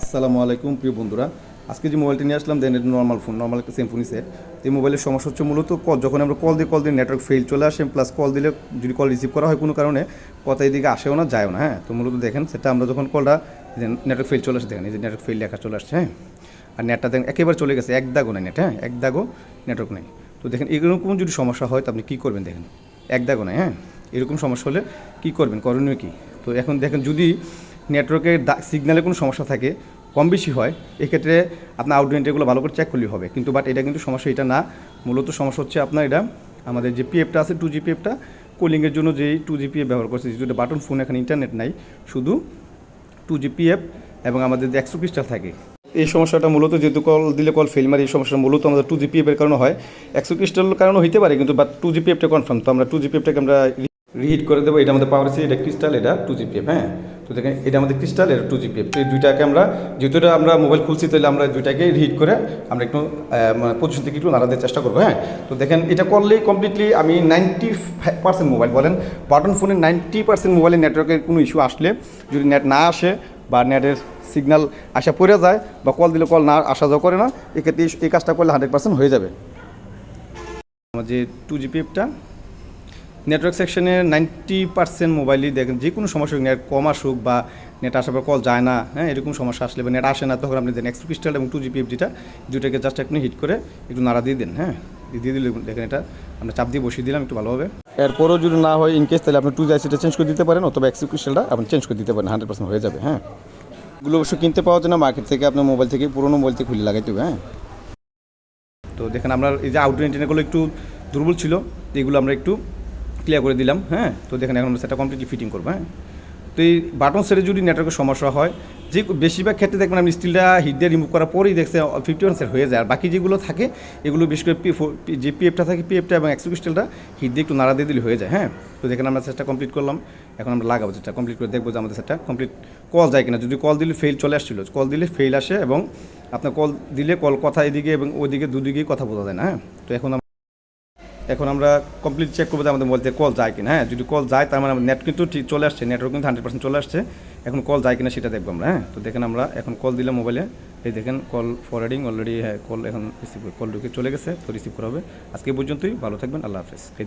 আসসালামু আলাইকুম, প্রিয় বন্ধুরা। আজকে যে মোবাইলটি নিয়ে আসলাম, দেন এটা নর্মাল ফোন নর্মাল একটা সেম ফোনই সেট এই মোবাইলের সমস্যা হচ্ছে মূলত কল যখন আমরা কল দিই কল দিয়ে নেটওয়ার্ক ফেল চলে আসে প্লাস কল দিলে যদি কল রিসিভ করা হয় কোনো কারণে, কথা এদিকে আসেও না, যায়ও না হ্যাঁ? তো মূলত দেখেন, সেটা আমরা যখন কলটা নেটওয়ার্ক ফেল চলে আসে, দেখেন, এই যে নেটওয়ার্ক ফেল লেখা চলে আসছে হ্যাঁ? আর নেটটা দেখেন, একেবারে চলে গেছে, এক দাগও নেই নেট হ্যাঁ? এক দাগও নেটওয়ার্ক নেই। তো দেখেন, এরকম যদি সমস্যা হয়, তো আপনি কী করবেন দেখেন? এক দাগও নেই হ্যাঁ? এরকম সমস্যা হলে কী করবেন? করণীয় কী? তো এখন দেখেন, যদি নেটওয়ার্কের সিগন্যালে কোনো সমস্যা থাকে, কম বেশি হয়, এক্ষেত্রে আপনার আউটডোর এগুলো ভালো করে চেক করলেই হবে। কিন্তু বাট এটা কিন্তু সমস্যা, এটা না। মূলত সমস্যা হচ্ছে আপনার এটা, আমাদের যে পিএফটা আছে টু জি পিএফটা কোলিংয়ের জন্য যেই টু জি পিএফ ব্যবহার করছে, যেহেতু বাটন ফোন এখানে ইন্টারনেট নাই, শুধু টু জি পিএফ এবং আমাদের যে একশো ক্রিস্টাল থাকে। এই সমস্যাটা মূলত যেহেতু কল দিলে কল ফেল মারে, এই সমস্যা মূলত আমাদের টু জি পিএফের কারণে হয়। একশো ক্রিস্টাল কারণে হইতে পারে, কিন্তু বাট টু জি পিএফটা কনফার্ম তো আমরা টু জি পিএফটাকে আমরা রিহিট করে দেবো, এটা আমাদের পাওয়ার আছে এটা ক্রিস্টাল এটা টু জি পিএফ হ্যাঁ? তো দেখেন এটা আমাদের ক্রিস্টাল এটা টু জি পিএফ তো এই দুইটাকে আমরা যেহেতু এটা আমরা মোবাইল খুলছি তাহলে আমরা দুইটাকে রিহিট করে আমরা একটু আহ, মানে পজিশন থেকে একটু নাড়া চেষ্টা করব হ্যাঁ? তো দেখেন এটা করলেই কমপ্লিটলি আমি নাইনটি ফাইভ পার্সেন্ট মোবাইল বলেন বাটন ফোনের নাইনটি পার্সেন্ট মোবাইলের নেটওয়ার্কের কোনো ইস্যু আসলে যদি নেট না আসে বা নেটের সিগন্যাল আসা পড়ে যায় বা কল দিলে কল না আসা যাওয়া করে না এক্ষেত্রে এই কাজটা করলে হান্ড্রেড পার্সেন্ট হয়ে যাবে। আমার যে টু জিপিএফটা নেটওয়ার্ক সেকশনে নাইনটি পার্সেন্ট মোবাইলই দেখেন যে কোনো সমস্যা হোক, নেট কম আসুক বা নেট আসার পর কল যায় না হ্যাঁ এরকম সমস্যা আসলে বা নেট আসে না তখন আপনি দেন এক্স ক্রিস্টাল এবং টু জিপিএফ যেটা দুটাকে জাস্ট একটু হিট করে একটু নাড়া দিয়ে দেন হ্যাঁ দিয়ে দিলে দেখেন এটা আমরা চাপ দিয়ে বসিয়ে দিলাম একটু ভালোভাবে এরপরও যদি না হয় ইনকেস তাহলে আপনি টু জাইসিটা চেঞ্জ করে দিতে পারেন অথবা এক্স ক্রিস্টালটা আপনি চেঞ্জ করে দিতে পারেন হান্ড্রেড পার্সেন্ট হয়ে যাবে হ্যাঁ। এগুলো অবশ্য কিনতে পাওয়া যায় না মার্কেট থেকে আপনার মোবাইল থেকে পুরোনো মোবাইল থেকে খুলে লাগাইতে হবে হ্যাঁ। তো দেখেন আমরা এই যে আউটডোর এন্টেনাগুলো একটু দুর্বল ছিল এগুলো আমরা একটু ক্লিয়ার করে দিলাম হ্যাঁ? তো দেখেন এখন সেটা কমপ্লিটলি ফিটিং করব হ্যাঁ? তো এই বাটন সেটে যদি নেটওয়ার্কের সমস্যা হয়, যে বেশিরভাগ ক্ষেত্রে দেখবেন আপনি স্টিলটা হিট দিয়ে রিমুভ করার পরেই দেখছে ফিফটি ওয়ান সেট হয়ে যায়। আর বাকি যেগুলো থাকে, এগুলো বেশ করে পি যে পিএফটা থাকে পিএফটা এবং এক্সো স্টিলটা হিট দিয়ে একটু নাড়া দিয়ে দিলে হয়ে যায় হ্যাঁ? তো দেখেন আমরা সেটটা কমপ্লিট করলাম, এখন আমরা লাগাবো সেটা কমপ্লিট করে দেখব যে আমাদের সেটটা কমপ্লিট কল যায় কিনা। যদি কল দিলে ফেল চলে আসছিল কল দিলে ফেল আসে এবং আপনার কল দিলে কল কথা এদিকে এবং ওইদিকে দুদিকেই কথা বোঝা যায় না হ্যাঁ? তো এখন এখন আমরা কমপ্লিট চেক করব আমাদের মোবাইল থেকে কল যায় কিনা। হ্যাঁ যদি কল যায়, তার মানে নেট কিন্তু ঠিক চলে আসছে নেটওয়ার্ক কিন্তু হান্ড্রেড পার্সেন্ট চলে আসছে। এখন কল যায় কিনা সেটা দেখব আমরা হ্যাঁ। তো দেখেন আমরা এখন কল দিলাম মোবাইলে এই দেখেন কল ফরওয়ার্ডিং অলরেডি হ্যাঁ কল এখন রিসিভ কল ঢুকে চলে গেছে, তো রিসিভ করা হবে। আজকে পর্যন্তই, ভালো থাকবেন, আল্লাহ হাফেজ। এই